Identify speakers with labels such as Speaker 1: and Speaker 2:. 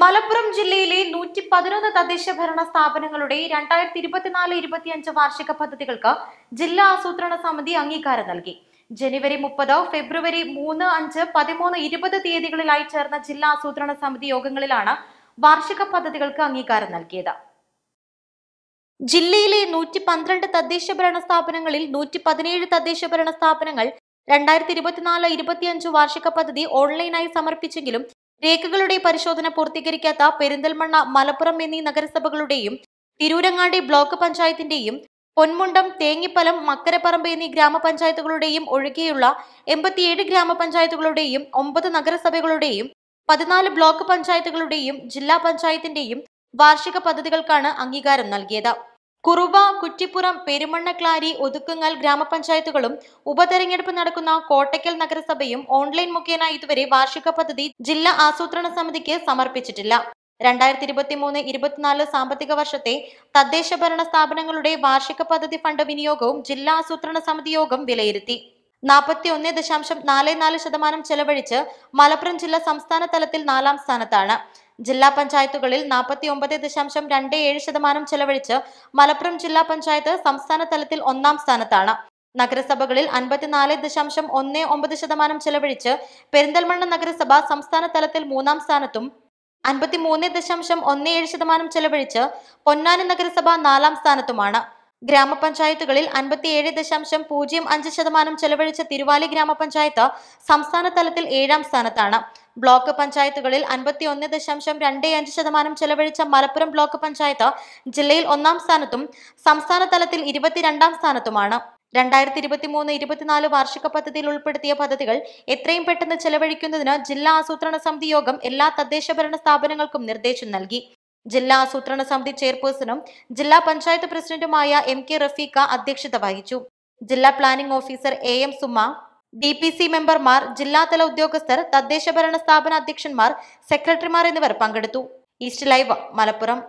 Speaker 1: മലപ്പുറം ജില്ലയിലെ നൂറ്റി പതിനൊന്ന് തദ്ദേശ ഭരണ സ്ഥാപനങ്ങളുടെ രണ്ടായിരത്തി ഇരുപത്തിനാല് ഇരുപത്തിയഞ്ച് വാർഷിക പദ്ധതികൾക്ക് ജില്ലാ ആസൂത്രണ സമിതി അംഗീകാരം നൽകി. ജനുവരി മുപ്പത് ഫെബ്രുവരി മൂന്ന് അഞ്ച് പതിമൂന്ന് ഇരുപത് തീയതികളിലായി ചേർന്ന ജില്ലാ ആസൂത്രണ സമിതി യോഗങ്ങളിലാണ് വാർഷിക പദ്ധതികൾക്ക് അംഗീകാരം നൽകിയത്. ജില്ലയിലെ നൂറ്റി പന്ത്രണ്ട് തദ്ദേശ ഭരണ സ്ഥാപനങ്ങളിൽ നൂറ്റി പതിനേഴ് തദ്ദേശ ഭരണ സ്ഥാപനങ്ങൾ രണ്ടായിരത്തി ഇരുപത്തിനാല് ഇരുപത്തിയഞ്ച് വാർഷിക പദ്ധതി ഓൺലൈനായി സമർപ്പിച്ചെങ്കിലും രേഖകളുടെ പരിശോധന പൂർത്തീകരിക്കാത്ത പെരിന്തൽമണ്ണ മലപ്പുറം എന്നീ നഗരസഭകളുടെയും തിരൂരങ്ങാടി ബ്ലോക്ക് പഞ്ചായത്തിന്റെയും പൊന്മുണ്ടം തേങ്ങിപ്പലം മക്കരപ്പറമ്പ് എന്നീ ഗ്രാമപഞ്ചായത്തുകളുടെയും ഒഴികെയുള്ള എൺപത്തിയേഴ് ഗ്രാമപഞ്ചായത്തുകളുടെയും ഒമ്പത് നഗരസഭകളുടെയും പതിനാല് ബ്ലോക്ക് പഞ്ചായത്തുകളുടെയും ജില്ലാ പഞ്ചായത്തിന്റെയും വാർഷിക പദ്ധതികൾക്കാണ് അംഗീകാരം നൽകിയത്. കുറുവ കുറ്റിപ്പുറം പെരുമണ്ണക്ലാരി ഒതുക്കുങ്ങൽ ഗ്രാമപഞ്ചായത്തുകളും ഉപതെരഞ്ഞെടുപ്പ് നടക്കുന്ന കോട്ടയ്ക്കൽ നഗരസഭയും ഓൺലൈൻ മുഖേന ഇതുവരെ വാർഷിക പദ്ധതി ജില്ലാ ആസൂത്രണ സമിതിക്ക് സമർപ്പിച്ചിട്ടില്ല. രണ്ടായിരത്തി ഇരുപത്തി മൂന്ന് ഇരുപത്തിനാല് സാമ്പത്തിക വർഷത്തെ തദ്ദേശ ഭരണ സ്ഥാപനങ്ങളുടെ വാർഷിക പദ്ധതി ഫണ്ട് വിനിയോഗവും ജില്ലാ ആസൂത്രണ സമിതി യോഗം വിലയിരുത്തി. നാൽപ്പത്തി ഒന്ന് ദശാംശം നാല് നാല് ശതമാനം ചെലവഴിച്ച് മലപ്പുറം ജില്ല സംസ്ഥാന തലത്തിൽ നാലാം സ്ഥാനത്താണ്. ജില്ലാ പഞ്ചായത്തുകളിൽ നാൽപ്പത്തി ഒമ്പത് ദശാംശം രണ്ട് ഏഴ് ശതമാനം ചെലവഴിച്ച് മലപ്പുറം ജില്ലാ പഞ്ചായത്ത് സംസ്ഥാന തലത്തിൽ ഒന്നാം സ്ഥാനത്താണ്. നഗരസഭകളിൽ അൻപത്തിനാല് ദശാംശം ഒന്ന് ഒമ്പത് ശതമാനം ചെലവഴിച്ച് പെരിന്തൽമണ്ണ നഗരസഭ സംസ്ഥാന തലത്തിൽ മൂന്നാം സ്ഥാനത്തും അൻപത്തിമൂന്ന് ദശാംശം ഒന്ന് ഏഴ് ശതമാനം ചെലവഴിച്ച് പൊന്നാനി നഗരസഭ നാലാം സ്ഥാനത്തുമാണ്. ഗ്രാമപഞ്ചായത്തുകളിൽ അൻപത്തിയേഴ് ദശാംശം പൂജ്യം അഞ്ച് ശതമാനം ചെലവഴിച്ച തിരുവാലി ഗ്രാമപഞ്ചായത്ത് സംസ്ഥാന തലത്തിൽ ഏഴാം സ്ഥാനത്താണ്. ബ്ലോക്ക് പഞ്ചായത്തുകളിൽ അൻപത്തി ഒന്ന് ദശാംശം രണ്ട് അഞ്ച് ശതമാനം ചെലവഴിച്ച മലപ്പുറം ബ്ലോക്ക് പഞ്ചായത്ത് ജില്ലയിൽ ഒന്നാം സ്ഥാനത്തും സംസ്ഥാന തലത്തിൽ ഇരുപത്തിരണ്ടാം സ്ഥാനത്തുമാണ്. രണ്ടായിരത്തി ഇരുപത്തി മൂന്ന് ഇരുപത്തിനാല് വാർഷിക പദ്ധതിയിൽ ഉൾപ്പെടുത്തിയ പദ്ധതികൾ എത്രയും പെട്ടെന്ന് ചെലവഴിക്കുന്നതിന് ജില്ലാ ആസൂത്രണ സമിതി യോഗം എല്ലാ തദ്ദേശ ഭരണ സ്ഥാപനങ്ങൾക്കും നിർദ്ദേശം നൽകി. ജില്ലാ ആസൂത്രണ സമിതി ചെയർപേഴ്സണും ജില്ലാ പഞ്ചായത്ത് പ്രസിഡന്റുമായ എം കെ റഫീഖ അധ്യക്ഷത വഹിച്ചു. ജില്ലാ planning officer A M Suma D P C മെമ്പർമാർ ജില്ലാതല ഉദ്യോഗസ്ഥർ തദ്ദേശ ഭരണ സ്ഥാപന അധ്യക്ഷന്മാർ സെക്രട്ടറിമാർ എന്നിവർ പങ്കെടുത്തു. East Live Malappuram.